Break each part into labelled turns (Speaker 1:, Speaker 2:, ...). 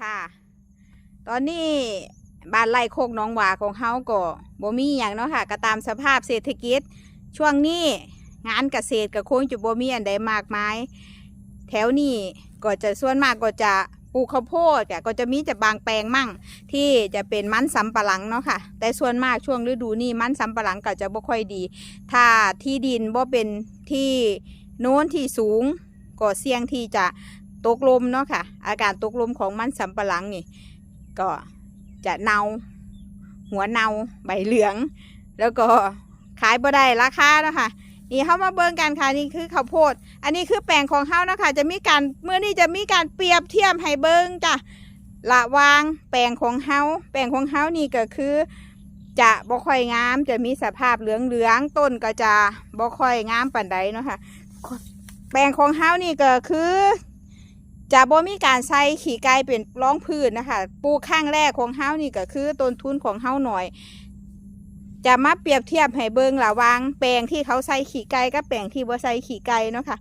Speaker 1: ค่ะ ตอนนี้บ้านไร่โคกน้องหวาของเฮาก็บ่มีอย่างเนาะค่ะก็ตามสภาพเศรษฐกิจ ช่วงนี้งานเกษตรก็คงจะบ่มีอันใดมากมาย แถวนี้ก็จะส่วนมากก็จะปลูกข้าวโพดก็จะมีจะบางแปลงมั่ง ที่จะเป็นมันสำปะหลังเนาะค่ะ แต่ส่วนมากช่วงฤดูนี้มันสำปะหลังก็จะบ่ค่อยดี ถ้าที่ดินบ่เป็นที่โน้นที่สูงก็เสี่ยงที่จะ ตกลมเนาะค่ะ อาการตกลมของมันสำปะหลังนี่ก็จะเนาหัวเนาใบเหลือง แล้วก็ขายบ่ได้ราคาเนาะค่ะนี่เข้ามาเบิ่งกันค่ะนี่คือข้าวโพด อันนี้คือแปลงของเฮานะคะจะมีการเมื่อนี้จะมีการเปรียบเทียบให้เบิ่งจ้ะละวางแปลงของเฮาแปลงของเฮานี่ก็คือ จะบ่ค่อยงาม จะมีสภาพเหลืองๆต้นก็จะบ่ค่อยงามปานใดเนาะค่ะแปลงของเฮานี่ก็คือ จะบ่มีการใส่ขี้ไก่เป็นรองพื้นนะคะ ปลูกข้างแรกของเฮานี่ก็คือต้นทุนของเฮาหน่อย จะมาเปรียบเทียบให้เบิงระวางแปลงที่เขาใส่ขี้ไก่กับแปลงที่บ่ใส่ขี้ไก่เนาะค่ะ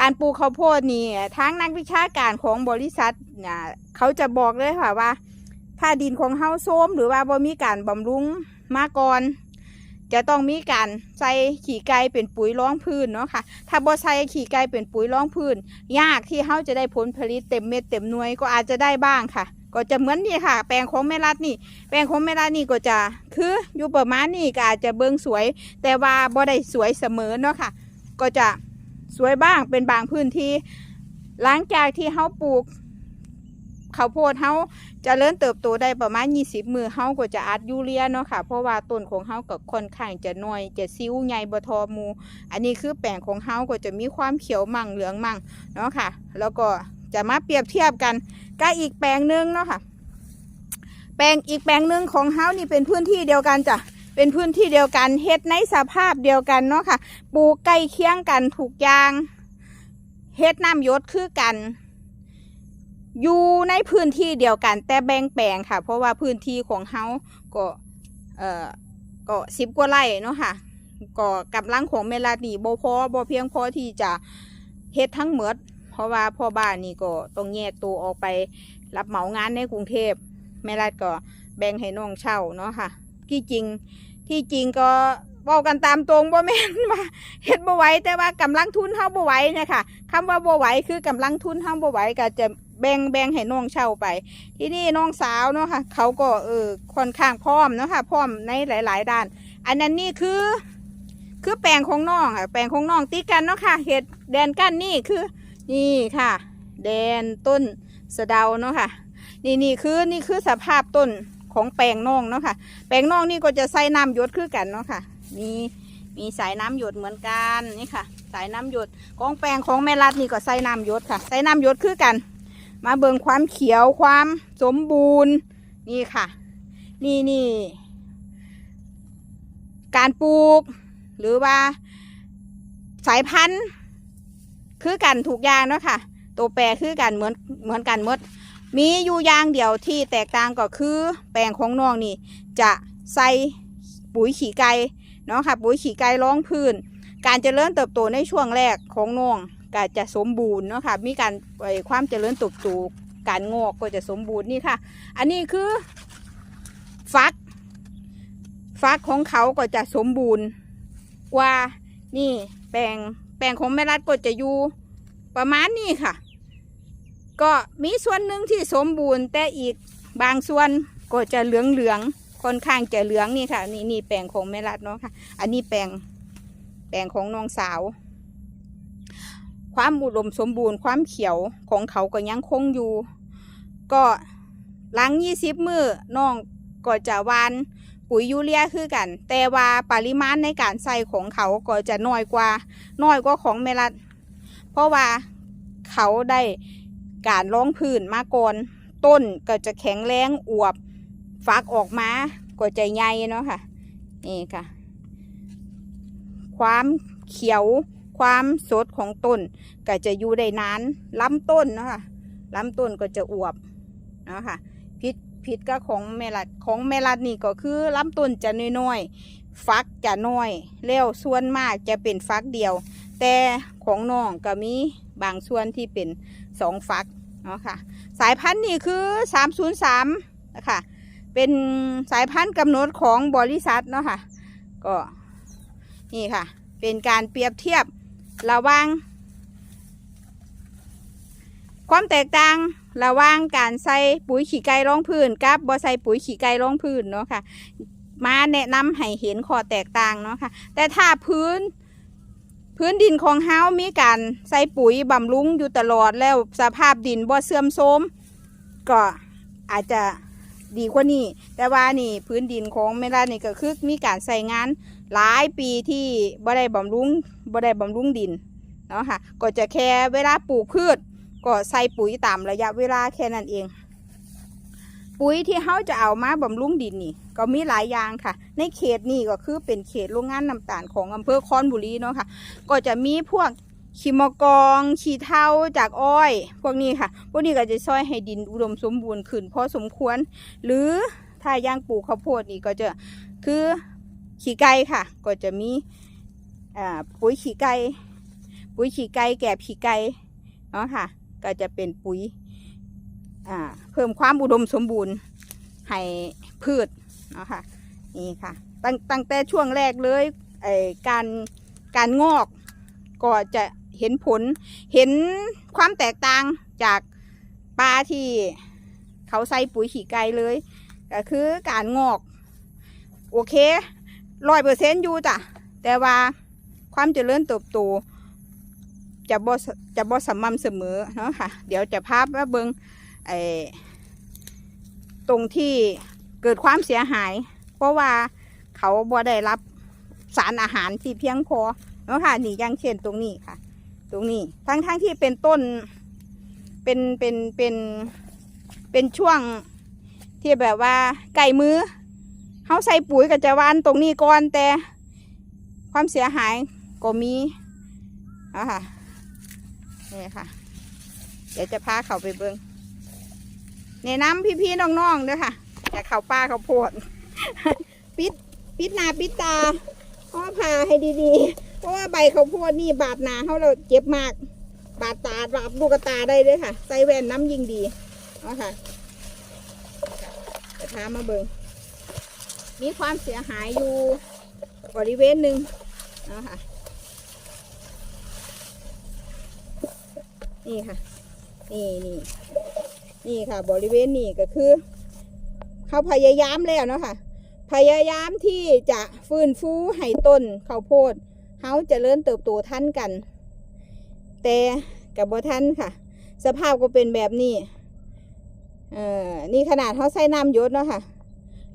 Speaker 1: การปลูกข้าวโพดนี่ทั้งนักวิชาการของบริษัทเนี่ยเขาจะบอกเลยค่ะว่า ถ้าดินของเฮาโทรมหรือว่าบ่มีการบำรุงมาก่อน จะต้องมีการใส่ขี้ไก่เป็นปุ๋ยรองพื้นเนาะค่ะ ถ้าบ่ใส่ขี้ไก่เป็นปุ๋ยรองพื้น ยากที่เฮาจะได้ผลผลิตเต็มเม็ดเต็มหน่วยก็อาจจะได้บ้างค่ะ ก็จะเหมือนนี่ค่ะ แปลงของแม่รัดนี่ แปลงของแม่รัดนี่ก็จะคืออยู่ประมาณนี้ก็อาจจะเบิ่งสวย แต่ว่าบ่ได้สวยเสมอเนาะค่ะ ก็จะสวยบ้างเป็นบางพื้นที่ หลังจากที่เฮาปลูกข้าวโพดเฮา จะเริญเติบโตได้ประมาณ 20 มือเฮาก็จะอัดยูเรียเนาะค่ะ เพราะว่าต้นของเฮาก็ค่อนข้างจะน้อย จะซิ้วใหญ่บ่ทอมู อันนี้คือแปลงของเฮาก็จะมีความเขียวมั่งเหลืองมั่งเนาะค่ะ แล้วก็จะมาเปรียบเทียบกันกับอีกแปลงหนึงเนาะค่ะ แปลงอีกแปลงหนึ่งของเฮานี่เป็นพื้นที่เดียวกันจ้ะเป็นพื้นที่เดียวกันเฮ็ดในสภาพเดียวกันเนาะค่ะ ปลูกใกล้เคียงกันถูกยางเฮ็ดน้ำยศคือกัน อยู่ในพื้นที่เดียวกันแต่แบ่งแปลงค่ะ เพราะว่าพื้นที่ของเฮาก็เอ่อก็สิบกว่าไร่เนาะค่ะก็กำลังของเมลานี่บ่พอบ่เพียงพอที่จะเฮ็ดทั้งหมด เพราะว่าพ่อบ้านนี่ก็ต้องแยกตัวออกไปรับเหมางานในกรุงเทพแม่รัดก็แบ่งให้น้องเช่าเนาะค่ะ ที่จริงที่จริงก็บอกกันตามตรงบ่แม่นว่าเฮ็ดบ่ไหวแต่ว่ากำลังทุนเฮาบ่ไหวเนะคะคำว่าบ่ไหวคือกำลังทุนเฮาบ่ไหวก็จะ แบ่งแบ่งให้น้องเช่าไป ที่นี่น้องสาวเนาะค่ะ เขาก็เออค่อนข้างพร้อมเนาะค่ะพร้อมในหลาย ๆ ด้าน อันนั้นนี่คือคือแปลงของน้องค่ะแปลงของน้องติดกันเนาะค่ะเห็ดแดนกันนี่คือ นี่ค่ะ แดนต้นสะเดาเนาะค่ะ นี่นี่คือนี่คือสภาพต้นของแปลงน้องเนาะค่ะ แปลงน้องนี่ก็จะใส่น้ำหยดคือกันเนาะค่ะมีมีสายน้ำหยดเหมือนกันนี่ค่ะ สายน้ำหยดของแปลงของแม่รัดนี่ก็ใส่น้ำหยดค่ะ ใส่น้ำหยดคือกัน มาเบิงความเขียวความสมบูรณ์นี่ค่ะ นี่นี่การปลูก หรือว่า สายพันธุ์ คือกันถูกยางเนาะค่ะ ตัวแปรคือกันเหมือนเหมือนกันหมด มีอยู่ยางเดียวที่แตกต่างก็คือ แปลงของน้องนี่ จะใส่ปุ๋ยขี้ไก่เนาะค่ะ ปุ๋ยขี้ไก่รองพื้น การเจริญเติบโตในช่วงแรกของน้อง ก็จะสมบูรณ์เนาะค่ะมีการความเจริญติบโตการงอกก็จะสมบูรณ์นี่ค่ะ อันนี้คือฟัก ฟักของเขาก็จะสมบูรณ์กว่านี่แปลงแปลงของแม่รัดก็จะอยู่ประมาณนี้ค่ะ ก็มีส่วนหนึ่งที่สมบูรณ์ แต่อีกบางส่วนก็จะเหลืองเหลืองๆค่อนข้างจะเหลืองนี่ค่ะ นี่นี่แปลงของแม่รัดเนาะค่ะ อันนี้แปลงแปลงของน้องสาว ความอุดมสมบูรณ์ความเขียวของเขาก็ยังคงอยู่ ก็หลังยี่สิบมือน้องก็จะวานปุ๋ยยูเรียคือกัน แต่ว่าปริมาณในการใส่ของเขาก็จะน้อยกว่าน้อยกว่าของเมลัด เพราะว่าเขาได้การร้องพื้นมาก่อนต้นก็จะแข็งแรงอวบฟักออกมาก็จะใหญ่เนาะค่ะนี่ค่ะ ความเขียว ความสดของต้นก็จะอยู่ได้นานลำต้นเนาะค่ะลำต้นก็จะอวบเนาะค่ะพิษพิษก็ของเมลัดของเมลัดนี่ก็คือลำต้นจะน้อยๆฟักจะน้อยแล้วส่วนมากจะเป็นฟักเดียว แต่ของน้องก็มีบางส่วนที่เป็นสองฟักเนาะค่ะ สายพันธุ์นี่คือ303นะคะเป็นสายพันธุ์กำหนดของบริษัทเนาะค่ะก็นี่ค่ะ เป็นการเปรียบเทียบ ระว่างความแตกต่างระว่างการใส่ปุ๋ยขี้ไก่รองพื้นกับบ่ใส่ปุ๋ยขี้ไก่รองพื้นเนาะค่ะ มาแนะนำให้เห็นข้อแตกต่างเนาะค่ะ แต่ถ้าพื้น พื้นดินของเฮามีการใส่ปุ๋ยบำรุงอยู่ตลอดแล้วสภาพดินบ่เสื่อมโทรมก็อาจจะดีกว่านี้ แต่ว่านี่พื้นดินของเมลานี่ก็คือมีการใส่งาน หลายปีที่บ่ได้บำรุงบ่ได้บำรุงดินเนาะค่ะก็จะแค่เวลาปลูกพืช ก็ใส่ปุ๋ยตามระยะเวลาแค่นั้นเอง ปุ๋ยที่เขาจะเอามาบำรุงดินนี่ ก็มีหลายอย่างค่ะ ในเขตนี่ก็คือเป็นเขตโรงงานน้ำตาลของอำเภอคอนบุรีเนาะค่ะ ก็จะมีพวกขีมกองขี้เถ้าจากอ้อย พวกนี้ค่ะ พวกนี้ก็จะช่วยให้ดินอุดมสมบูรณ์ขึ้นพอสมควร หรือถ้าย่างปลูกข้าวโพดนี่ก็จะคือ ขี้ไก่ค่ะ ก็จะมีปุ๋ยขี้ไก่ปุ๋ยขี้ไก่แกบขี้ไก่เนาะค่ะ ก็จะเป็นปุ๋ยเพิ่มความอุดมสมบูรณ์ให้พืชเนาะค่ะนี่ค่ะตั้งตั้งแต่ช่วงแรกเลยไอการการงอกก็จะเห็นผลเห็นความแตกต่างจากปลาที่เขาใส่ปุ๋ยขี้ไก่เลย ก็คือการงอก โอเค ร้อยเปอร์เซ็นต์อยู่จ้ะแต่ว่าความเจริญเติบโตจะบ่จะบ่สม่ำเสมอเนาะค่ะ เดี๋ยวจะพาไปเบิงไอ้ตรงที่เกิดความเสียหาย เพราะว่าเขาบ่ได้รับสารอาหารที่เพียงพอเนาะค่ะนี่อย่างเช่นตรงนี้ค่ะ ตรงนี้ทั้งทั้งที่เป็นต้นเป็นเป็นเป็นเป็นช่วงที่แบบว่าไก่มือ เขาใส่ปุ๋ยกับจะวานตรงนี้ก่อนแต่ความเสียหายก็มีอะค่ะนี่ค่ะ เดี๋ยวจะพาเขาไปเบิงแนะนำพี่ๆน้องๆด้วยค่ะอย่าเขาป้าเขาโพดปิดปิดหน้าปิดตาเพราะว่าพาให้ดีๆ เพราะว่าใบเขาโพดนี่บาดนาเขาเราเจ็บมาก บาดตาบาดลูกตาได้เลยค่ะ ใส่แว่นน้ำยิงดีเอาค่ะจะพามาเบิง มีความเสียหายอยู่บริเวณหนึ่งเอาค่ะนี่ค่ะ นี่นี่นี่ค่ะ บริเวณนี้ก็คือ เขาพยายามแล้วเนาะค่ะ พยายามที่จะฟื้นฟูให้ต้นข้าวโพดเขาเจะเริ่มเติบโตทันกัน แต่กับบ่ทันค่ะ สภาพก็เป็นแบบนี้ เอ่อ นี่ขนาดเขาใส่น้ำยศเนาะค่ะ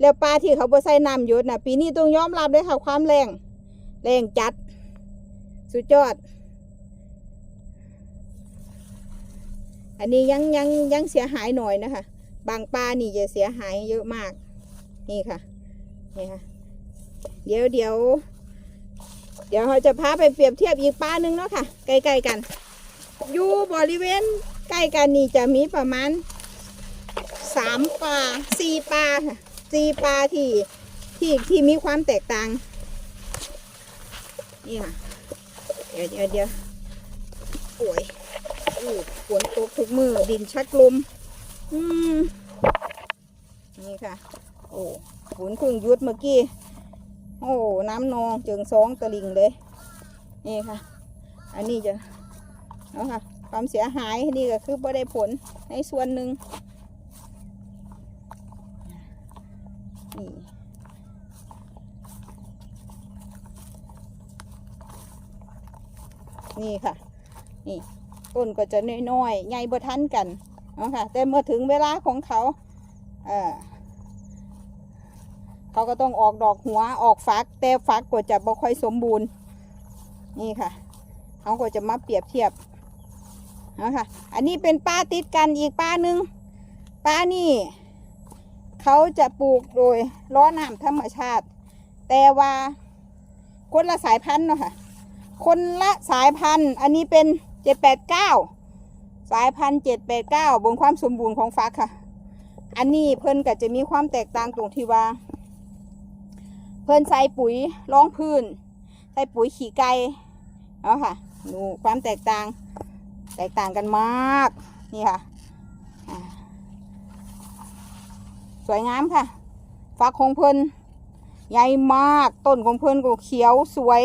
Speaker 1: แล้วปลาที่เขาบ่ใส่น้ำหยศนะปีนี้ต้องยอมรับเลยค่ะความแรง แรงจัด สุดยอด อันนี้ยังยังยังเสียหายหน่อยนะคะ บางปลานี่จะเสียหายเยอะมาก นี่ค่ะ นี่ค่ะ เดี๋ยวเดี๋ยว เดี๋ยวเราจะพาไปเปรียบเทียบอีกปลาหนึ่งเนาะค่ะ ใกล้ๆกัน อยู่บริเวณใกล้กันนี่จะมีประมาณสามปลาสี่ปลาค่ะ สี่ปลาที่ที่ที่มีความแตกต่าง นี่ค่ะ เดี๋ยวเดี๋ยวเดี๋ยวโอ้ยอู้ฝนตกทุกมือดินชักลม อืม นี่ค่ะ โอ้ฝนเพิ่งยุดเมื่อกี้ โอ้ น้ำนองเจิงสองตะลิงเลย นี่ค่ะ อันนี้จะเนาค่ะ ความเสียหายนี่ก็คือบ่ได้ผลในส่วนหนึ่ง นี่นี่ค่ะ นี่ต้นก็จะน้อยๆใหญ่บ่ทันกันเนาะค่ะ แต่เมื่อถึงเวลาของเขา เออเขาก็ต้องออกดอกหัวออกฟัก แต่ฟักก็จะบ่ค่อยสมบูรณ์ นี่ค่ะเขาก็จะมาเปรียบเทียบเนาะค่ะอันนี้เป็นป้าติดกันอีกป้าหนึ่งป้านี่ เขาจะปลูกโดยล้อน้ำธรรมชาติ แต่ว่าคนละสายพันธุ์เนาะค่ะ คนละสายพันธุ์ อันนี้เป็นเจ็ดแปดเก้าสายพันธุ์เจ็ดแปดเก้าบนความสมบูรณ์ของฟักค่ะ อันนี้เพิ่นก็จะมีความแตกต่างตรงที่ว่า เพิ่นใส่ปุ๋ยรองพื้น ใส่ปุ๋ยขี้ไก่เนาค่ะดูความแตกต่าง แตกต่างกันมาก นี่ค่ะ สวยงามค่ะ ฝักของเพิ่นใหญ่มากต้นของเพิ่นก็เขียวสวย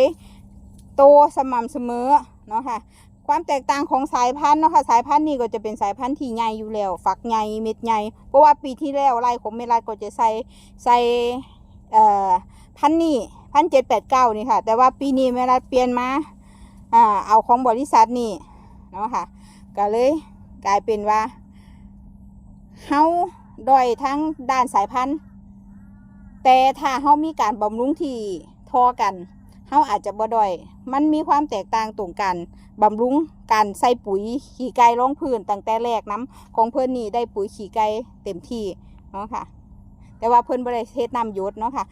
Speaker 1: โตสม่ำเสมอเนาะค่ะ ความแตกต่างของสายพันธุ์เนาะค่ะสายพันธุ์นี้ก็จะเป็นสายพันธุ์ที่ใหญ่อยู่แล้ว ฝักใหญ่เม็ดใหญ่เพราะว่าปีที่แล้วไร่ของเมลัดก็จะใส่ใส่เอ่อพันธุ์นี้พันเจ็ดแปดเก้านี่ค่ะ แต่ว่าปีนี้เมลัดเปลี่ยนมาอ่าเอาของบริษัทนี่เนาะค่ะก็เลยกลายเป็นว่าเฮา ด้อยทั้งด้านสายพันธุ์ แต่ถ้าเฮามีการบำรุงที่ทอกันเฮาอาจจะบ่ด้อย มันมีความแตกต่างตรงกันบำรุงการใส่ปุ๋ยขี้ไก่รองพื้นตั้งแต่แรกน้ำของเพิ่อนนี่ได้ปุ๋ยขี้ไก่เต็มที่เนาะค่ะ แต่ว่าเพิ่อนบ่ได้เฮ็ดน้ำยดเนาะค่ะ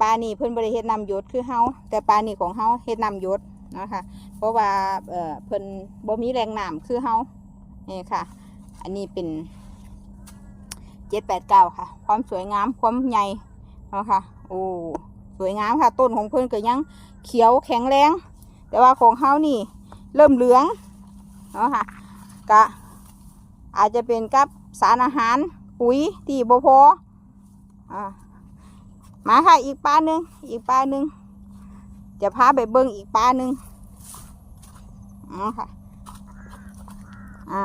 Speaker 1: ปลานี่เพิ่อนบ่ได้เฮ็ดน้ำยดคือเฮาแต่ปลานี่ของเฮาเฮ็ดน้ำยดเนาะค่ะเพราะว่าเอ่อเพิ่นบ่มีแรงน้ำคือเฮานี่ค่ะ อันนี้เป็น เจ็ดแปดเก้าค่ะ ความสวยงามความใหญ่เนาะค่ะโอ้สวยงามค่ะ ต้นของเพิ่อนก็ยังเขียวแข็งแรง แต่ว่าของเฮานี่ เริ่มเหลืองเนาะค่ะกะอาจจะเป็นกับสารอาหารปุ๋ยที่บพออ่ามาค่ะอีกปลาหนึ่งอีกปลาหนึ่งจะพาไปเบิ่งอีกปลาหนึ่งอ๋อค่ะอ่า